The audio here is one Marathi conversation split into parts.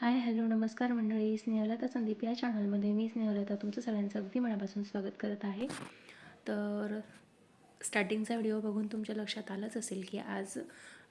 हाय हॅलो नमस्कार मंडळी. स्नेहलता संदीप या चॅनलमध्ये मी स्नेहलता तुमचं सगळ्यांचं अगदी मनापासून स्वागत करत आहे. तर स्टार्टिंगचा व्हिडिओ बघून तुमच्या लक्षात आलंच असेल की आज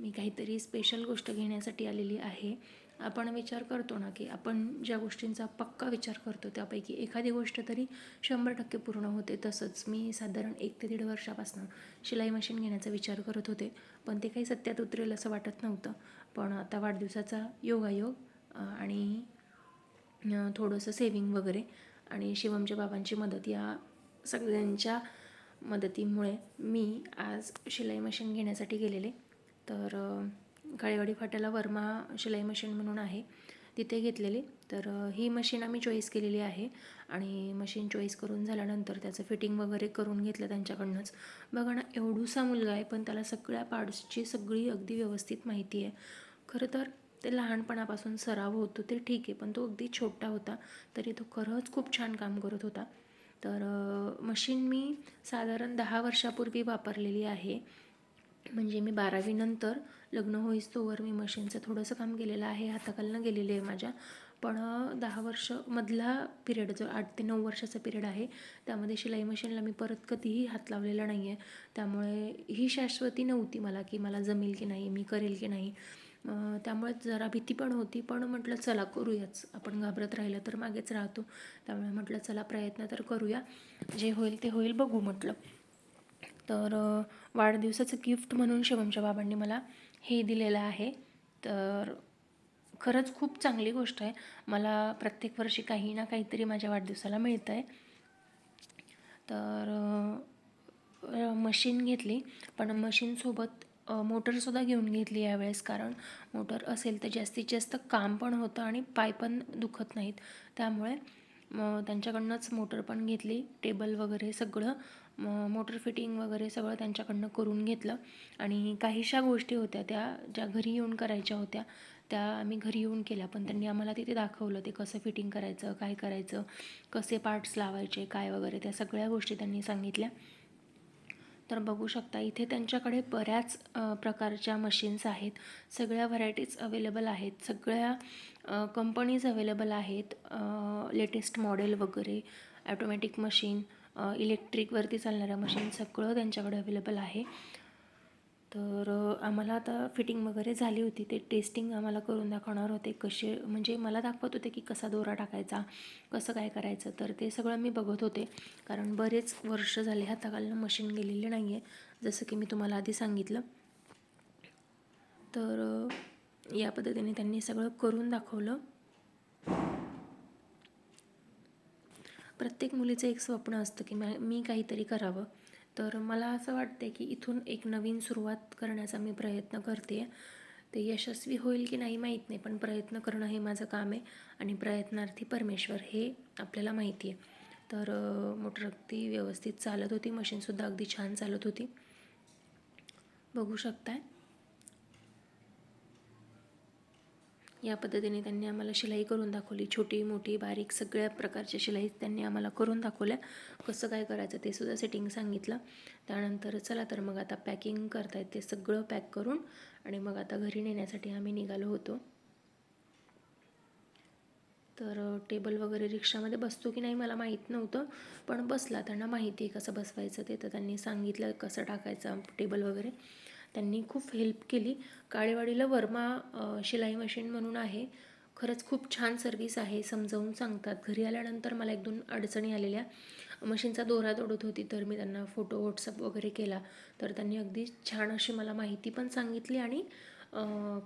मी काहीतरी स्पेशल गोष्ट घेण्यासाठी आलेली आहे. आपण विचार करतो ना की आपण ज्या गोष्टींचा पक्का विचार करतो त्यापैकी एखादी गोष्ट तरी शंभर टक्के पूर्ण होते तसंच मी साधारण एक ते दीड वर्षापासून शिलाई मशीन घेण्याचा विचार करत होते. पण ते काही सत्यात उतरेल असं वाटत नव्हतं. पण आता वाढदिवसाचा योगायोग आणि थोडंसं सेविंग वगैरे. आणि शिवमच्या बाबांची मदत या सगळ्यांच्या मदतीमुळे मी आज शिलाई मशीन घेण्यासाठी गेलेले. तर काळेवाडी फाट्याला वर्मा शिलाई मशीन म्हणून आहे. तिथे घेतलेली. तर ही मशीन आम्ही चॉईस केलेली आहे. आणि मशीन चॉईस करून झाल्यानंतर त्याचं फिटिंग वगैरे करून घेतलं त्यांच्याकडनंच. बघा ना एवढूसा मुलगा आहे पण त्याला सगळ्या पार्ट्सची सगळी अगदी व्यवस्थित माहिती आहे. खरं तर ते लहानपणापासून सराव होतो ते ठीक आहे पण तो अगदी छोटा होता तरी तो खरंच खूप छान काम करत होता. तर मशीन मी साधारण दहा वर्षापूर्वी वापरलेली आहे. म्हणजे मी बारावीनंतर लग्न होईस्तोवर मी मशीनचं थोडंसं काम केलेलं आहे हाताखालनं गेलेलं आहे माझ्या. पण दहा वर्ष मधला पिरियड जो आठ ते नऊ वर्षाचा पिरियड आहे त्यामध्ये शिलाई मशीनला मी परत कधीही हात लावलेला नाही आहे त्यामुळे ही शाश्वती नव्हती मला की मला जमेल की नाही मी करेल की नाही. त्यामुळे जरा भीती पण होती पण म्हटलं चला करूयाच. आपण घाबरत राहिलं तर मागेच राहतो. त्यामुळे म्हटलं चला प्रयत्न तर करूया. जे होईल ते होईल बघू म्हटलं. तर वाढदिवसाचं गिफ्ट म्हणून शिवमच्या बाबांनी मला हे दिलेलं आहे. तर खरंच खूप चांगली गोष्ट आहे. मला प्रत्येक वर्षी काही ना काहीतरी माझ्या वाढदिवसाला मिळतं आहे तर मशीन घेतली पण मशीनसोबत मोटरसुद्धा घेऊन घेतली यावेळेस कारण मोटर असेल तर जास्तीत जास्त काम पण होतं आणि पाय पण दुखत नाहीत. त्यामुळे त्यांच्याकडनंच मोटर पण घेतली. टेबल वगैरे सगळं मोटर फिटिंग वगैरे सगळं त्यांच्याकडनं करून घेतलं. आणि काहीशा गोष्टी होत्या त्या ज्या घरी येऊन करायच्या होत्या त्या आम्ही घरी येऊन केल्या. पण त्यांनी आम्हाला तिथे दाखवलं ते कसं फिटिंग करायचं काय करायचं कसे पार्ट्स लावायचे काय वगैरे त्या सगळ्या गोष्टी त्यांनी सांगितल्या. तर बघू शकता इथे त्यांच्याकडे बऱ्याच प्रकारच्या मशीन्स आहेत. सगळ्या व्हरायटीज अवेलेबल आहेत. सगळ्या कंपनीज अवेलेबल आहेत. लेटेस्ट मॉडेल वगैरे ॲटोमॅटिक मशीन इलेक्ट्रिकवरती चालणाऱ्या मशीन सगळं त्यांच्याकडे अवेलेबल आहे. तर आम्हाला आता फिटिंग वगैरे झाली होती. ते टेस्टिंग आम्हाला करून दाखवणार होते कसे म्हणजे मला दाखवत होते की कसा दोरा टाकायचा कसं काय करायचं तर ते सगळं मी बघत होते. कारण बरेच वर्ष झाले हाताखालनं मशीन गेलेले नाही आहे जसं की मी तुम्हाला आधी सांगितलं. तर या पद्धतीने त्यांनी सगळं करून दाखवलं. प्रत्येक मुलीचं एक स्वप्न असतं की मी काहीतरी करावं. तर मला असं वाटते की इथून एक नवीन सुरुवात करण्याचा मी प्रयत्न करते. ते यशस्वी होईल की नाही माहीत नाही पण प्रयत्न करणं हे माझं काम आहे आणि प्रयत्नार्थी परमेश्वर हे आपल्याला माहिती आहे. तर मोटर अगदी व्यवस्थित चालत होती मशीनसुद्धा अगदी छान चालत होती. बघू शकताय. या पद्धतीने त्यांनी आम्हाला शिलाई करून दाखवली. छोटी मोठी बारीक सगळ्या प्रकारच्या शिलाई त्यांनी आम्हाला करून दाखवल्या. कसं काय करायचं ते सुद्धा सेटिंग सांगितलं. त्यानंतर चला तर मग आता पॅकिंग करतायत ते सगळं पॅक करून आणि मग आता घरी नेण्यासाठी आम्ही निघालो होतो. तर टेबल वगैरे रिक्षामध्ये बसतो की नाही मला माहीत नव्हतं. पण बसला. त्यांना माहिती आहे कसं बसवायचं ते. तर त्यांनी सांगितलं कसं टाकायचं टेबल वगैरे. त्यांनी खूप हेल्प केली. काळेवाडीला वर्मा शिलाई मशीन म्हणून आहे. खरंच खूप छान सर्विस आहे समजावून सांगतात. घरी आल्यानंतर मला एक दोन अडचणी आलेल्या. मशीनचा दोरा तोडत होती तर मी त्यांना फोटो व्हॉट्सअप वगैरे केला. तर त्यांनी अगदी छान अशी मला माहिती पण सांगितली आणि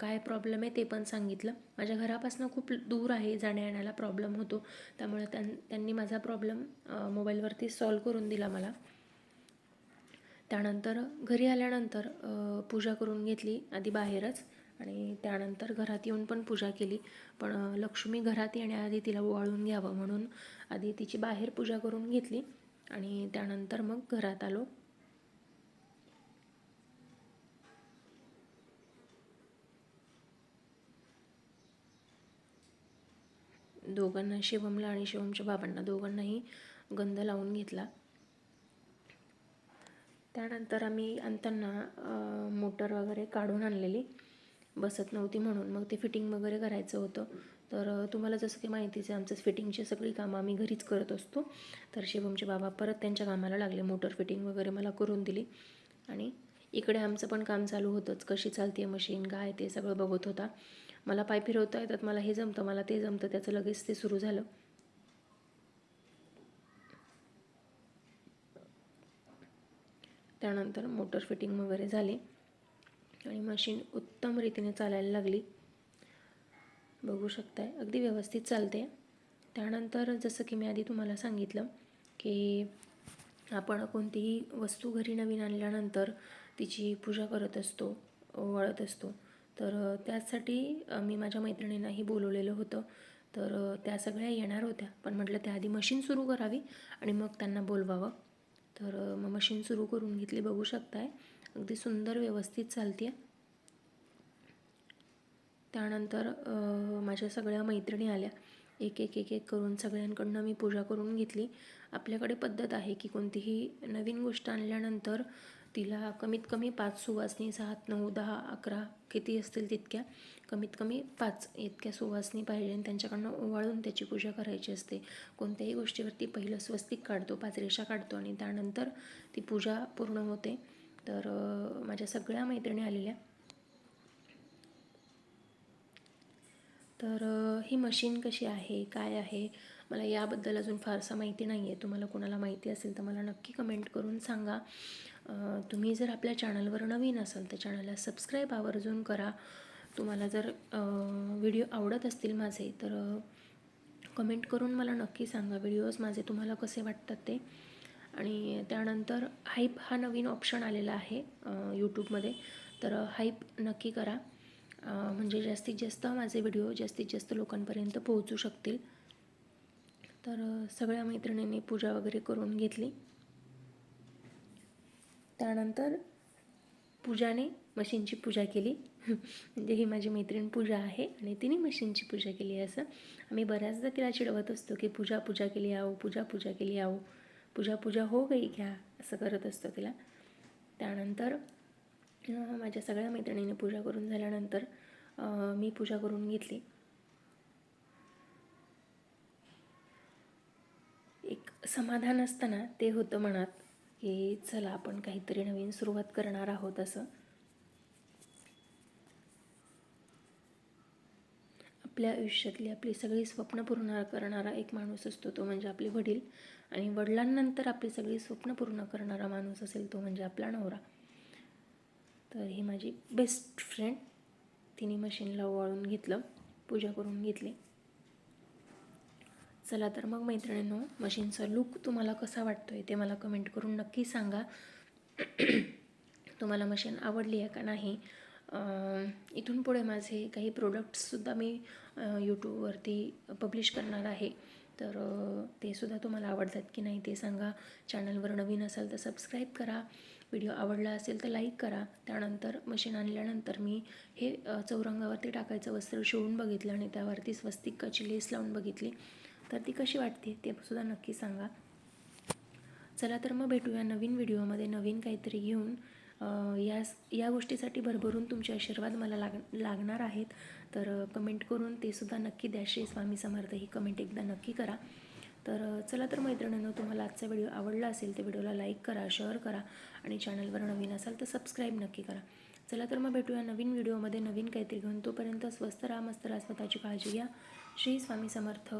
काय प्रॉब्लेम आहे ते पण सांगितलं. माझ्या घरापासून खूप दूर आहे जाण्या येण्याला प्रॉब्लेम होतो. त्यामुळे त्यां त्यांनी माझा प्रॉब्लेम मोबाईलवरती सॉल्व करून दिला मला. त्यानंतर घरी आल्यानंतर पूजा करून घेतली आधी बाहेरच आणि त्यानंतर घरात येऊन पण पूजा केली. पण लक्ष्मी घरात येण्याआधी तिला ओवाळून घ्यावं म्हणून आधी तिची बाहेर पूजा करून घेतली आणि त्यानंतर मग घरात आलो. दोघांना शिवमला आणि शिवमच्या बाबांना दोघांनाही गंध लावून घेतला. त्यानंतर आम्ही आणताना मोटर वगैरे काढून आणलेली. बसत नव्हती म्हणून. मग ते फिटिंग वगैरे करायचं होतं. तर तुम्हाला जसं की माहितीच आहे आमचं फिटिंगची सगळी कामं आम्ही घरीच करत असतो. तर शिवमचे बाबा परत त्यांच्या कामाला लागले. मोटर फिटिंग वगैरे मला करून दिली. आणि इकडे आमचं पण काम चालू होतंच. कशी चालते मशीन काय ते सगळं बघत होता. मला पाय फिरवता येतात. मला हे जमतं मला ते जमतं. त्याचं लगेच ते सुरू झालं. त्यानंतर मोटर फिटिंग वगैरे झाली. आणि मशीन उत्तम रीतीने चालायला लागली. बघू शकताय अगदी व्यवस्थित चालते त्यानंतर जसं की मी आधी तुम्हाला सांगितलं की आपण कोणतीही वस्तू घरी नवीन आणल्यानंतर तिची पूजा करत असतो वळत असतो. तर त्यासाठी मी माझ्या मैत्रिणींनाही बोलवलेलं होतं. तर त्या सगळ्या येणार होत्या. पण म्हटलं त्याआधी मशीन सुरू करावी आणि मग त्यांना बोलवावं. तर मग मशीन सुरू करून घेतली. बघू शकताय. अगदी सुंदर व्यवस्थित चालते त्यानंतर माझ्या सगळ्या मैत्रिणी आल्या. एक एक एक एक करून सगळ्यांकडनं मी पूजा करून घेतली. आपल्याकडे पद्धत आहे की कोणतीही नवीन गोष्ट आणल्यानंतर तिला कमीत कमी पाच सुवासनी सात नऊ दहा अकरा किती असतील तितक्या कमीत कमी पाच इतक्या सुवासनी पाहिजे आणि त्यांच्याकडनं ओवाळून त्याची पूजा करायची असते. कोणत्याही गोष्टीवरती पहिलं स्वस्तिक काढतो पाच रेषा काढतो आणि त्यानंतर ती पूजा पूर्ण होते. तर माझ्या सगळ्या मैत्रिणी आलेल्या. तर ही मशीन कशी आहे काय आहे मला याबद्दल अजून फारसा माहिती नाही आहे तुम्हाला कोणाला माहिती असेल तर मला नक्की कमेंट करून सांगा. तुम्ही जर आपल्या चॅनलवर नवीन असाल तर चॅनलला सबस्क्राईब आवर्जून करा. तुम्हाला जर व्हिडिओ आवडत असतील माझे तर कमेंट करून मला नक्की सांगा व्हिडिओज माझे तुम्हाला कसे वाटतात ते. आणि त्यानंतर हाईप हा नवीन ऑप्शन आलेला आहे यूट्यूबमध्ये. तर हाईप नक्की करा. म्हणजे जास्तीत जास्त माझे व्हिडिओ जास्तीत जास्त लोकांपर्यंत पोहोचू शकतील. तर सगळ्या मैत्रिणींनी पूजा वगैरे करून घेतली. त्यानंतर पूजाने मशीनची पूजा केली. म्हणजे ही माझी मैत्रीण पूजा आहे आणि तिने मशीनची पूजा केली असं. आम्ही बऱ्याचदा तिला चिडवत असतो की पूजा पूजा केली आहो पूजा पूजा केली आहो. पूजा पूजा हो गई घ्या असं करत असतो तिला. त्यानंतर माझ्या सगळ्या मैत्रिणीने पूजा करून झाल्यानंतर मी पूजा करून घेतली. एक समाधान असताना ते होतं मनात की चला आपण काहीतरी नवीन सुरुवात करणार आहोत असं. आपल्या आयुष्यातली आपली सगळी स्वप्न पूर्ण करणारा एक माणूस असतो तो म्हणजे आपले वडील. आणि वडिलांनंतर आपली सगळी स्वप्न पूर्ण करणारा माणूस असेल तो म्हणजे आपला नवरा. तर ही माझी बेस्ट फ्रेंड तिने मशीनला ओवाळून घेतलं पूजा करून घेतली. चला तर मग मैत्रिणींनो मशीनचा लुक तुम्हाला कसा वाटतो आहे ते मला कमेंट करून नक्की सांगा. तुम्हाला मशीन आवडली आहे का नाही? इथून पुढे माझे काही प्रोडक्ट्ससुद्धा मी यूट्यूबवरती पब्लिश करणार आहे. तर ते सुद्धा तुम्हाला आवडतात की नाही ते सांगा. चॅनलवर नवीन असाल तर सबस्क्राईब करा. व्हिडिओ आवडला असेल तर लाईक करा. त्यानंतर मशीन आणल्यानंतर मी हे चौरंगावरती टाकायचं वस्त्र शिवून बघितलं आणि त्यावरती स्वस्तिकाची लेस लावून बघितली. तर ती कशी वाटते ते सुद्धा नक्की सांगा. चला तर मग भेटूया नवीन व्हिडिओमध्ये नवीन काहीतरी घेऊन. या या गोष्टीसाठी भरभरून तुमचे आशीर्वाद मला लाग लागणार आहेत. तर कमेंट करून ते सुद्धा नक्की द्या. श्री स्वामी समर्थ ही कमेंट एकदा नक्की करा. तर चला तर मैत्रिणींनो तुम्हाला आजचा व्हिडिओ आवडला असेल तर व्हिडिओला लाईक करा शेअर करा आणि चॅनलवर नवीन असाल तर सबस्क्राईब नक्की करा. चला तर मग भेटूया नवीन व्हिडिओमध्ये नवीन काहीतरी घेऊन. तोपर्यंत स्वस्त राहा मस्त राहा स्वतःची काळजी घ्या. श्री स्वामी समर्थ.